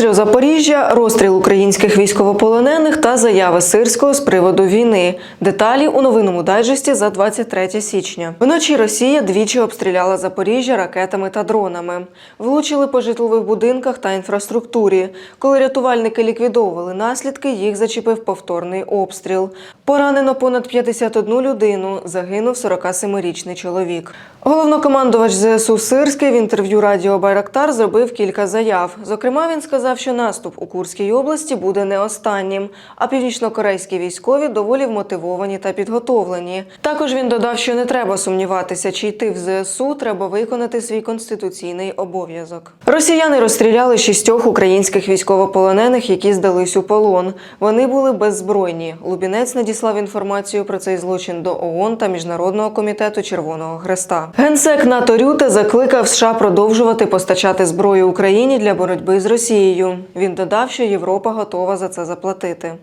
Обстріл Запоріжжя, розстріл українських військовополонених та заяви Сирського з приводу війни. Деталі у новинному дайджесті за 23 січня. Вночі Росія двічі обстріляла Запоріжжя ракетами та дронами. Влучили по житлових будинках та інфраструктурі. Коли рятувальники ліквідовували наслідки, їх зачепив повторний обстріл. Поранено понад 51 людину. Загинув 47-річний чоловік. Головнокомандувач ЗСУ Сирський в інтерв'ю Радіо Байрактар зробив кілька заяв. Зокрема, він сказав, що наступ у Курській області буде не останнім, а північнокорейські військові доволі вмотивовані та підготовлені. Також він додав, що не треба сумніватися, чи йти в ЗСУ, треба виконати свій конституційний обов'язок. Росіяни розстріляли шістьох українських військовополонених, які здались у полон. Вони були беззбройні. Лубінець надіслав інформацію про цей злочин до ООН та Міжнародного комітету Червоного Хреста. Генсек НАТО Рюте закликав США продовжувати постачати зброю Україні для боротьби з Росією. Він додав, що Європа готова за це заплатити.